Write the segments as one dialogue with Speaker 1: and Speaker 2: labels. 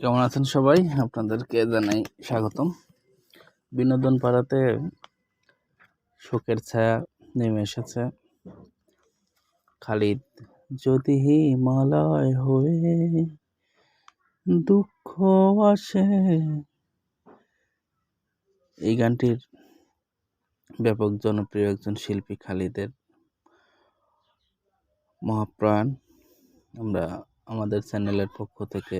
Speaker 1: কেমন আছেন সবাই? আপনাদেরকে জানাই স্বাগতম। বিনোদন পাড়াতে শোকের ছায়া নেমে এসেছে। খালিদ, যদি হিমালয় হয়ে দুঃখ আসে, এই গানটির ব্যাপক জনপ্রিয় একজন শিল্পী খালিদের মহাপ্রাণ। আমরা আমাদের চ্যানেলের পক্ষ থেকে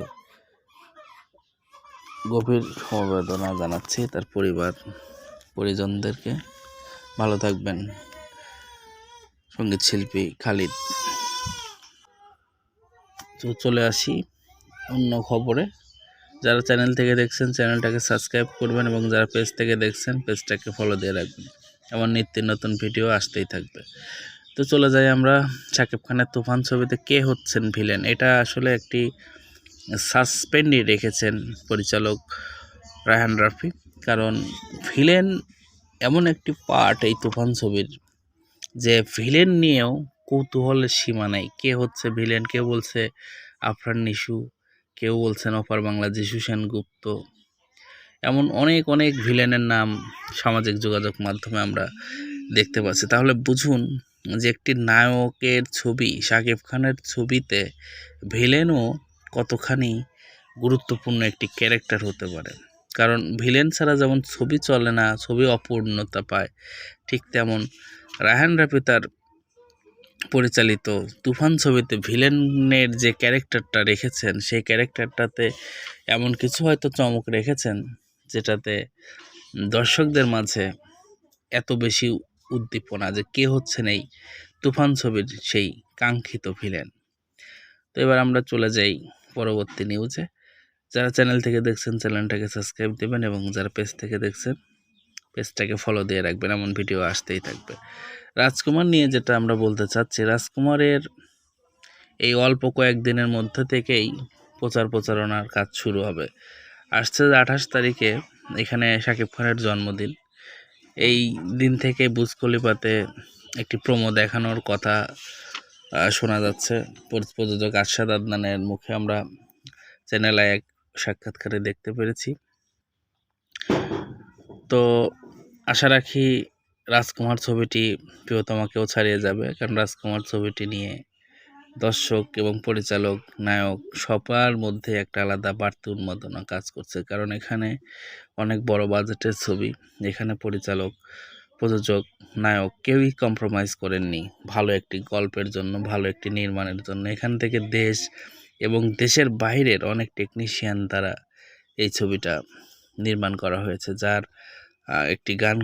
Speaker 1: গভীর সমবেদনা জানাচ্ছি তার পরিবার, পরিজনদেরকে। ভালো থাকবেন। সংগীত শিল্পী খালিদ। তো চলে আসি অন্য খবরে। যারা চ্যানেল থেকে দেখছেন, চ্যানেলটাকে সাবস্ক্রাইব করবেন এবং যারা পেজ থেকে দেখছেন, পেজটাকে ফলো দিয়ে রাখবেন। এমন নিত্য নতুন ভিডিও আসতেই থাকবে। তো চলে যাই আমরা শাকিব খানের তুফান ছবিতে। কে হচ্ছেন ভিলেন এটা আসলে একটি সাসপেন্ডই রেখেছেন পরিচালক রায়হান রাফি। কারণ ভিলেন এমন একটি পার্ট এই তুফান ছবির যে ভিলেন নিয়েও কৌতূহলের সীমা নেই। কে হচ্ছে ভিলেন? কে বলছে আফরান নিশু? কেউ বলছেন অপার বাংলা যিশু সেনগুপ্ত? এমন অনেক অনেক ভিলেনের নাম সামাজিক যোগাযোগ মাধ্যমে আমরা দেখতে পাচ্ছি। তাহলে বুঝুন যে একটি নায়কের ছবি, শাকিব খানের ছবিতে ভিলেনও কতখানি গুরুত্বপূর্ণ একটি ক্যারেক্টার হতে পারে। কারণ ভিলেন ছাড়া যেমন ছবি চলে না, ছবি অপূর্ণতা পায়, ঠিক তেমন রায়হান রাফি তার পরিচালিত তুফান ছবিতে ভিলেনের যে ক্যারেক্টারটা রেখেছেন, সেই ক্যারেক্টারটাতে এমন কিছু হয়তো চমক রেখেছেন, যেটাতে দর্শকদের মাঝে এত বেশি উদ্দীপনা যে কে হচ্ছেন এই তুফান ছবির সেই কাঙ্ক্ষিত ভিলেন। তো এবার আমরা চলে যাই পরবর্তী নিউজে যারা চ্যানেল থেকে দেখছেন চ্যানেলটাকে সাবস্ক্রাইব দেবেন এবং যারা পেজ থেকে দেখছেন পেজটাকে ফলো দিয়ে রাখবেন, এমন ভিডিও আসতেই থাকবে। রাজকুমার নিয়ে যেটা আমরা বলতে চাচ্ছি, রাজকুমারের এই অল্প কয়েকদিনের মধ্যে থেকেই প্রচার প্রচারণার কাজ শুরু হবে। আসছে আঠাশ তারিখে এখানে শাকিব খানের জন্মদিন। এই দিন থেকে বুজ কলিপাতে একটি প্রোমো দেখানোর কথা শোনা যাচ্ছে। প্রযোজক আরশাদ আদনানের মুখে আমরা চ্যানেলে এক সাক্ষাৎকারে দেখতে পেরেছি। তো আশা রাখি রাজকুমার ছবিটি প্রিয়তমাকেও ছাড়িয়ে যাবে, কারণ রাজকুমার ছবিটি নিয়ে দর্শক এবং পরিচালক, নায়ক সবার মধ্যে একটা আলাদা বাড়তি উন্মাদনা কাজ করছে। কারণ এখানে অনেক বড় বাজেটের ছবি, এখানে পরিচালক প্রযোজক, নায়ক কেউই কম্প্রোমাইজ করেননি। ভালো একটি গল্পের জন্য, ভালো একটি নির্মাণের জন্য। এখান থেকে দেশ এবং দেশের বাইরের অনেক টেকনিশিয়ান দ্বারা এই ছবিটা নির্মাণ করা হয়েছে, যার একটি গান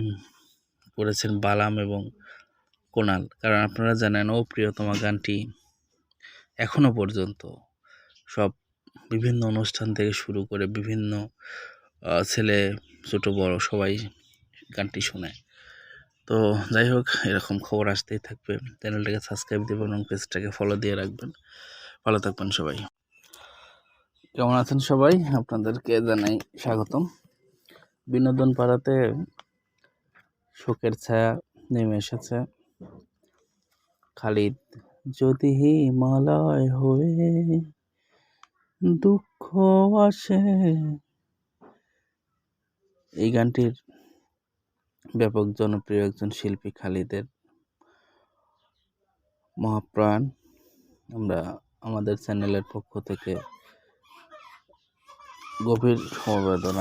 Speaker 1: করেছেন বালাম এবং কোনাল। কারণ আপনারা জানেন, ও প্রিয়তমা গানটি এখনও পর্যন্ত সব বিভিন্ন অনুষ্ঠান থেকে শুরু করে বিভিন্ন ছেলে, ছোট, বড় সবাই গানটি শোনে তো যাই হোক, এরকম খবর আসতেই থাকবে। চ্যানেলটাকে সাবস্ক্রাইব দেবেন এবং পেজটাকে ফলো দিয়ে রাখবেন। ভালো থাকবেন সবাই। কেমন আছেন সবাই? আপনাদেরকে জানাই স্বাগতম। বিনোদন পাড়াতে শোকের ছায়া নেমে এসেছে। খালিদ, যদি হিমালয় হয়ে দুঃখ আসে। এই গানটির ব্যাপক জনপ্রিয় একজন শিল্পী খালিদের মহাপ্রাণ। আমরা আমাদের চ্যানেলের পক্ষ থেকে গভীর সমবেদনা